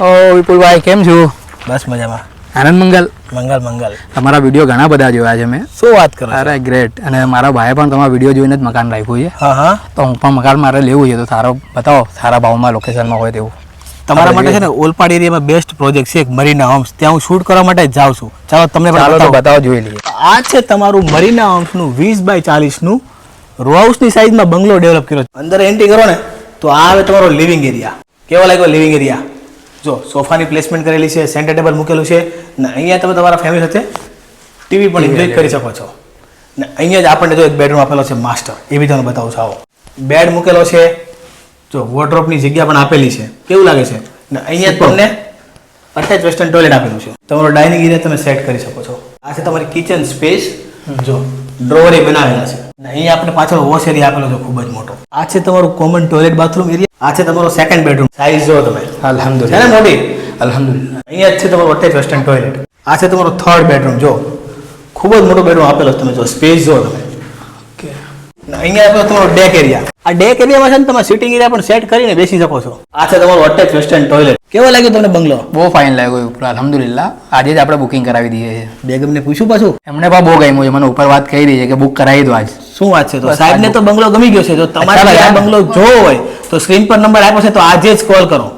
ઓ વિપુલભાઈ કેમ છો? બસ મજામાં. આનંદ મંગલ. મંગલ મંગલ. તમારા વીડિયો ઘણા બધા જોયા છે મેં. શું વાત કરો અરે ગ્રેટ અને મારા ભાઈએ પણ તમારા વીડિયો જોઈને જ મકાન રાખ્યું છે. હા હા. તો હું પણ મકાન મારે લેવું છે તો સારો બતાવો સારા ભાવમાં લોકેશનમાં હોય તેવું. તમારા માટે છે ને ઓલપાડ એરિયામાં બેસ્ટ પ્રોજેક્ટ છે એક મરીના હોમ્સ ત્યાં હું શૂટ કરવા માટે જાઉં છું. ચાલો તમને ચાલો બતાવો. જોઈ લઈએ. આ છે તમારું મરીના હોમ્સનું વીસ બાય ચાલીસનું. રો હાઉસની સાઇઝમાં બંગલો ડેવલપ કર્યો છે. અંદર એન્ટ્રી કરો ને તો આ આવે તમારો લિવિંગ એરિયા કેવો લાગ્યો લિવિંગ એરિયા જો સોફાની પ્લેસમેન્ટ કરેલી છે સેન્ટર ટેબલ મૂકેલું છે ને અહીંયા તમે તમારા ફેમિલી સાથે ટીવી પણ એન્જોય કરી શકો છો. ને અહીંયા જ આપણને જો એક બેડરૂમ આપેલો છે માસ્ટર એ બી તમને બતાવું છું આવો. બેડ મૂકેલો છે જો વોર્ડ્રોપની જગ્યા પણ આપેલી છે. કેવું લાગે છે? ને અહીંયા તમને અટેચ વેસ્ટર્ન ટોયલેટ આપેલું છે. તમારો ડાઇનિંગ એરિયા તમે સેટ કરી શકો છો. આ છે તમારી કિચન સ્પેસ જો ડ્રોવર એ બનાવેલા છે. અહીંયા આપણે પાછળ વોશ એરિયા આપેલો છે ખૂબ જ મોટો. આ છે તમારું કોમન ટોયલેટ બાથરૂમ એરિયા આ છે તમારો સેકન્ડ બેડરૂમ સાઈઝ જો તમે. મોટી અહીંયા છે તમારું અટેચ વેસ્ટર્ન ટોયલેટ આ છે તમારો થર્ડ બેડરૂમ જો ખૂબ જ મોટો બેડરૂમ આપેલો તમે જો સ્પેસ જો તમે. અહીંયા તમારો ડેક એરિયા આ ડેક એરિયામાં છે ને તમે સિટિંગ એરિયા પણ સેટ કરીને બેસી શકો છો. આ છે તમારો અટેચ વેસ્ટર્ન ટોયલેટ કેવો લાગ્યો તમને બંગલો? બહુ ફાઇન લાગ્યો ઉપર અલહમદુલિલ્લા આજે જ આપણે બુકિંગ કરાવી દઈએ છે. બેગમને પૂછ્યું પાછું? એમને પણ બહુ ગમ્યું છે. મને ઉપર વાત કહી રહી છે કે બુક કરાવી દો આજ. શું વાત છે? તો સાહેબને તો બંગલો ગમી ગયો છે. જો તમારે. બંગલો જોવો હોય તો સ્ક્રીન પર નંબર આપ્યો છે તો આજે જ કોલ કરો.